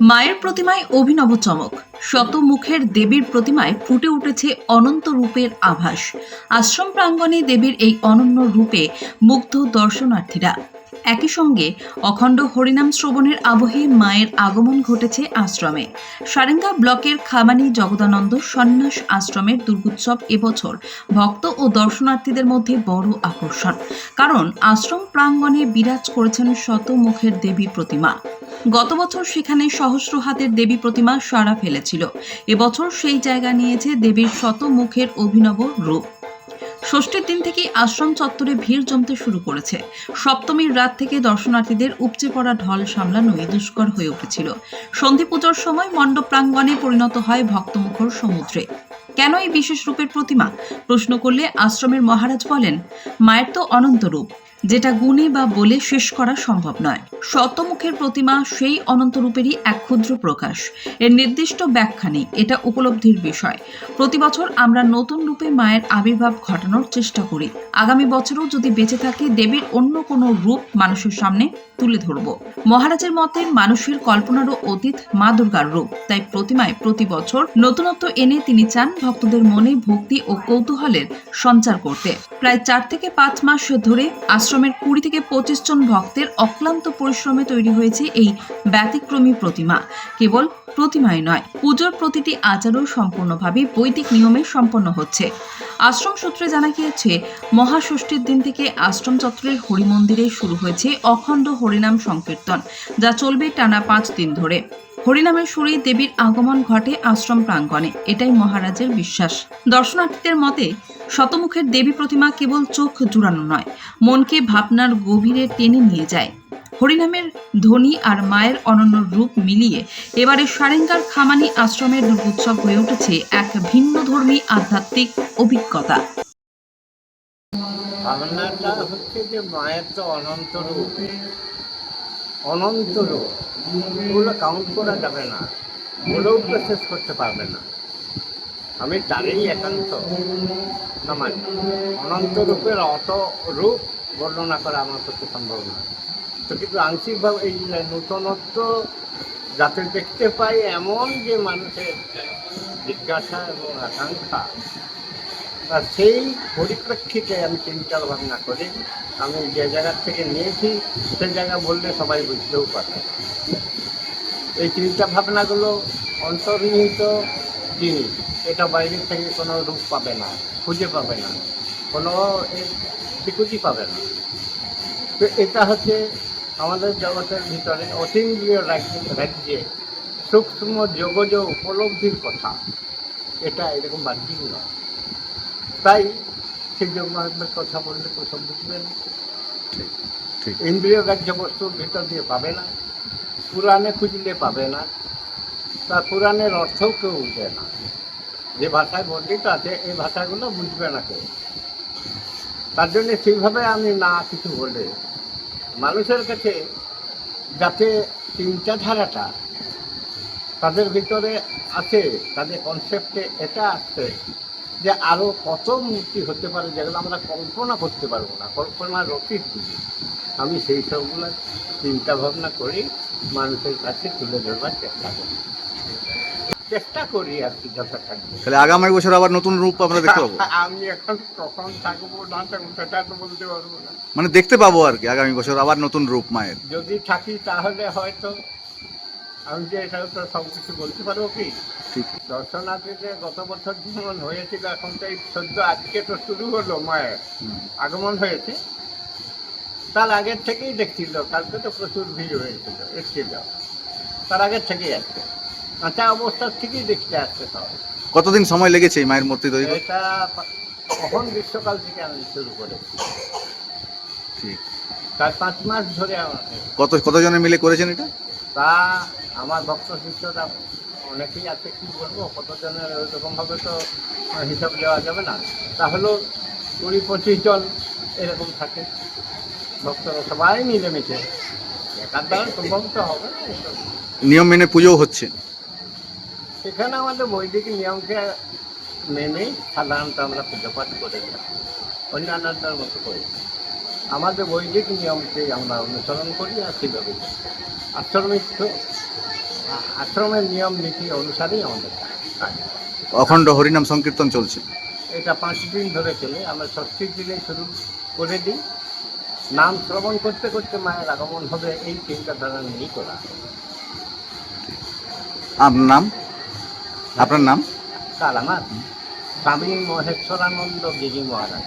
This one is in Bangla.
মায়ের প্রতিমায় অভিনব চমক। শত মুখের দেবীর প্রতিমায় ফুটে উঠেছে অনন্ত রূপের আভাস। আশ্রম প্রাঙ্গণে দেবীর এই অনন্য রূপে মুগ্ধ দর্শনার্থীরা। একই সঙ্গে অখণ্ড হরিনাম শ্রবণের আবহে মায়ের আগমন ঘটেছে আশ্রমে। সারেঙ্গা ব্লকের খামানি জগদানন্দ সন্ন্যাস আশ্রমের দুর্গোৎসব এবছর ভক্ত ও দর্শনার্থীদের মধ্যে বড় আকর্ষণ। কারণ আশ্রম প্রাঙ্গণে বিরাজ করেছেন শত মুখের দেবী প্রতিমা। গত বছর সেখানে সহস্র হাতের দেবী প্রতিমা সাড়া ফেলেছিল। এবছর সেই জায়গা নিয়েছে দেবীর শত মুখের অভিনব রূপ। ষষ্ঠীর দিন থেকেই আশ্রম চত্বরে ভিড় জমতে শুরু করেছে। সপ্তমীর রাত থেকে দর্শনার্থীদের উপচে পড়া ঢল সামলানোই দুষ্কর হয়ে উঠেছিল। সন্ধি পুজোর সময় মণ্ডপ প্রাঙ্গণে পরিণত হয় ভক্তমুখর সমুদ্রে। কেন এই বিশেষ রূপের প্রতিমা? প্রশ্ন করলে আশ্রমের মহারাজ বলেন, মায়ের তো অনন্ত রূপ। যেটা গুণে বা বলে শেষ করা সম্ভব নয়। শতমুখের প্রতিমা সেই অনন্ত রূপেরই এক ক্ষুদ্র প্রকাশ। এর নির্দিষ্ট ব্যাখ্যা নেই, এটা উপলব্ধির বিষয়। প্রতি বছর আমরা নতুন রূপে মায়ের আবির্ভাব ঘটানোর চেষ্টা করি। আগামী বছরও যদি বেঁচে থাকে, দেবীর অন্য কোনো রূপ মানুষের সামনে তুলে ধরব। মহারাজের মতে, মানুষের কল্পনারও অতীত মা দুর্গার রূপ। তাই প্রতিমায় প্রতি বছর নতুনত্ব এনে তিনি চান ভক্তদের মনে ভক্তি ও কৌতূহলের সঞ্চার করতে। প্রায় চার থেকে পাঁচ মাস ধরে আশ্রমের কুড়ি থেকে পঁচিশ জন ভক্তের অক্লান্ত পরিশ্রমে তৈরি হয়েছে এই ব্যতিক্রমী প্রতিমা। কেবল প্রতিমাই নয়, পুজোর প্রতিটি আচারও সম্পূর্ণভাবে বৈদিক নিয়মে সম্পন্ন হচ্ছে। আশ্রম সূত্রে জানা গিয়েছে, মহাষষ্ঠীর দিন থেকে আশ্রম চত্বরের হরিমন্দিরে শুরু হয়েছে অখণ্ড হরিনাম সংকীর্তন, যা চলবে টানা পাঁচ দিন ধরে। হরিনামের সুরেই দেবীর আগমন ঘটে আশ্রম প্রাঙ্গণে, এটাই মহারাজের বিশ্বাস। দর্শনার্থীদের মতে শতমুখের দেবী প্রতিমা কেবল চোখ জুড়ানো নয়, মনকে ভাবনার গভীরে টেনে নিয়ে যায়। হরিনামের ধ্বনি আর মায়ের অনন্য রূপ মিলিয়ে এবারে সারেঙ্গার খামানি আশ্রমের দুর্গোৎসব হয়ে উঠেছে এক ভিন্নধর্মী আধ্যাত্মিক অভিজ্ঞতা। ভাবনাটা হচ্ছে যে মায়ের তো অনন্ত রূপ। অনন্ত রূপ। ওগুলো কাউন্ট করা যাবে না। ওগুলোও করতে পারবে না। আমি তারই একান্ত সমাজ অনন্ত রূপের অত রূপ বর্ণনা করা আমার পক্ষে সম্ভব না তো কিন্তু আংশিকভাবে এই নূতনত্ব যাতে দেখতে পাই এমন যে মানুষের জিজ্ঞাসা এবং আকাঙ্ক্ষা, তা সেই পরিপ্রেক্ষিতে আমি চিন্তা ভাবনা করি। আমি যে জায়গার থেকে নিয়েছি, সে জায়গা বললে সবাই বুঝতেও পারে এই চিন্তা ভাবনাগুলো অন্তর্নিহিত জিনিস এটা বাইরের থেকে কোনো রূপ পাবে না খুঁজে পাবে না কোনো স্বীকৃতি পাবে না। তো এটা হচ্ছে আমাদের জগতের ভিতরে অতীন্দ্রিয় রাজ্যে সূক্ষ্ম যোগজ উপলব্ধির কথা। এটা এরকম বাহ্যিক নয়। তাই সেই যোগমাত্মের কথা বললে তো সব বুঝবেন। ইন্দ্রিয় গ্রাহ্য বস্তুর ভিতর দিয়ে পাবে না পুরাণে খুঁজলে পাবে না তা পুরাণের অর্থও কেউ বুঝবে না। যে ভাষায় বর্ণিত আছে, এই ভাষাগুলো বুঝবে না কেউ। তার জন্য সেইভাবে আমি না কিছু বলে মানুষের কাছে যাতে চিন্তাধারাটা তাদের ভিতরে আছে, তাদের কনসেপ্টে এটা আসছে যে আরও কত মূর্তি হতে পারে যেগুলো আমরা কল্পনা করতে পারব না। কল্পনার অতীত আমি সেই সবগুলো চিন্তা ভাবনা করি মানুষের কাছে তুলে ধরবার চেষ্টা করি চেষ্টা করি আর কি তাহলে আগামী বছর আবার নতুন রূপ আমরা দেখতে পাবো? আমি এখন কখন থাকব না থাকব সেটা তো বলতে পারব না। মানে দেখতে পাবো আর কি আগামী বছর আবার নতুন রূপ মায়ের। যদি থাকি তাহলে হয়তো আমি যে এটা তো সব কিছু বলতে পারব কি? ঠিক। দর্শনার্থীদের গত বছর যেমন হয়েছিল এখন তো এই সদ্য আজকে তো শুরু হলো মায়ের আগমন হয়েছে। তার আগের থেকেই দেখছিল কালকে তো প্রচুর ভিড় হয়েছিল এসেছিল। তার আগের থেকেই আসছে কাঁচা অবস্থার থেকেই দেখতে আসছে সবাই কতদিন সময় লেগেছে এই মায়ের মূর্তি তৈরি করতে? এটা কখন গ্রীষ্মকাল থেকে আমি শুরু করেছি। ঠিক। চার পাঁচ মাস ধরে আমাকে কত কতজনে মিলে করেছেন এটা? তা আমার ভক্ত শিষ্যরা অনেকেই আছে কি বলব কতজনের ওইরকমভাবে তো হিসাব দেওয়া যাবে না। তাহলেও কুড়ি পঁচিশ জন এরকম থাকে। ভক্তরা সবাই মিলেমিশে। একার দ্বারা সম্ভব তো হবে নিয়ম মেনে পুজোও হচ্ছে। এখানে আমাদের বৈদিক নিয়মকে মেনেই সাধারণত আমরা পুজো পাঠ করে থাকি অন্যান্যদের মতো করি। আমাদের বৈদিক নিয়মকে আমরা অনুসরণ করি আর সেভাবে আশ্রমিক আশ্রমের নিয়ম নীতি অনুসারেই আমাদের কাজ। অখণ্ড হরিনাম সংকীর্তন চলছে। এটা পাঁচ দিন ধরে চলে। আমরা ষষ্ঠীর দিনে শুরু করে দিই। নাম শ্রবণ করতে করতে মায়ের আগমন হবে এই চিন্তাধারা নিয়েই করা আপনার নাম? আপনার নাম? কাল আমার। স্বামী মহেশ্বরানন্দ গিরি মহারাজ।